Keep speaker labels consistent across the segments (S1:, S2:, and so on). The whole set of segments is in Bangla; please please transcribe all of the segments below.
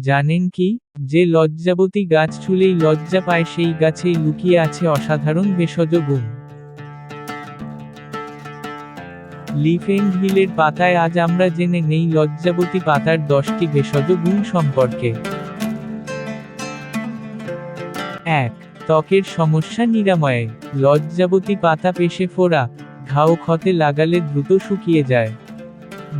S1: জানেন কি, যে লজ্জাবতী গাছ ছুলেই লজ্জা পায়, সেই গাছেই লুকিয়ে আছে অসাধারণ ভেষজ গুণ। লিফ এন্ড হিলের পাতায় আজ আমরা জেনে নেই লজ্জাবতী পাতার দশটি ভেষজ গুণ সম্পর্কে। এক, ত্বকের সমস্যা নিরাময়ে। লজ্জাবতী পাতা পেশে ফোড়া, ঘাও ক্ষতে লাগালে দ্রুত শুকিয়ে যায়।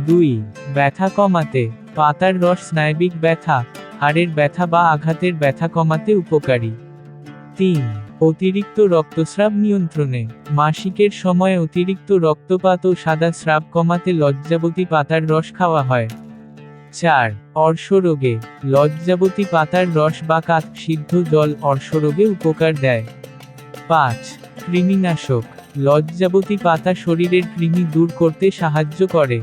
S1: দুই, ব্যথা কমাতে। পাতার রস স্নায়বিক ব্যথা, হাড়ের ব্যথা বা আঘাতের ব্যথা কমাতে উপকারী। তিন, অতিরিক্ত রক্তস্রাব নিয়ন্ত্রণে। মাসিকের সময় অতিরিক্ত রক্তপাত ও সাদা স্রাব কমাতে লজ্জাবতী পাতার রস খাওয়া হয়। চার, অর্শরোগে। লজ্জাবতী পাতার রস বা কাত সিদ্ধ জল অর্শরোগে উপকার দেয়। পাঁচ, কৃমিনাশক। লজ্জাবতী পাতা শরীরের কৃমি দূর করতে সাহায্য করে।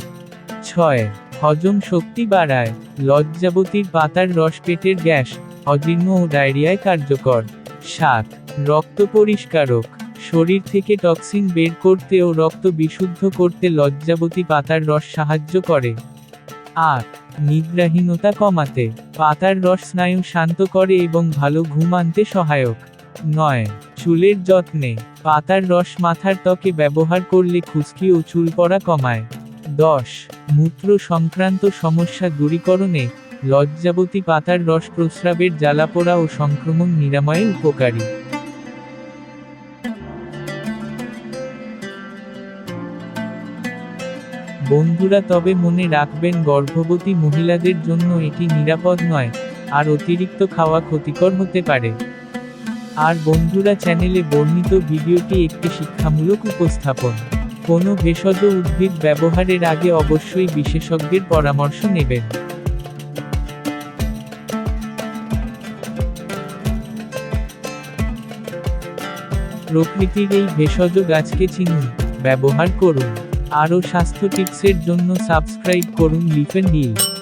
S1: ছয় হজম শক্তি বাড়ায়, লজ্জাবতীর পাতার রস পেটের গ্যাস অজীর্ণ ও ডায়রিয়ায় কার্যকর। সাত, রক্ত পরিষ্কারক। শরীর থেকে টক্সিন বের করতে ও রক্ত বিশুদ্ধ করতে লজ্জাবতী পাতার রস সাহায্য করে। আট, নিদ্রাহীনতা কমাতে। পাতার রস স্নায়ু শান্ত করে এবং ভালো ঘুম আনতে সহায়ক। নয়, চুলের যত্নে। পাতার রস মাথার ত্বকে ব্যবহার করলে খুশকি ও চুল পড়া কমায়। দশ মূত্র সংক্রান্ত সমস্যা দূরীকরণে লজ্জাবতী পাতার রস প্রস্রাবের জ্বালাপোড়া ও সংক্রমণ নিরাময়ে উপকারী। বন্ধুরা, তবে মনে রাখবেন, গর্ভবতী মহিলাদের জন্য এটি নিরাপদ নয়, আর অতিরিক্ত খাওয়া ক্ষতিকর হতে পারে। আর বন্ধুরা, চ্যানেলে বর্ণিত ভিডিওটি একটি শিক্ষামূলক উপস্থাপন। কোনো ভেষজ উদ্ভিদ ব্যবহারের আগে অবশ্যই বিশেষজ্ঞের পরামর্শ নেবেন। প্রকৃতির এই ভেষজ গাছকে চিনুন ব্যবহার করুন। আরও স্বাস্থ্য টিপসের জন্য সাবস্ক্রাইব করুন লিফেন হিল।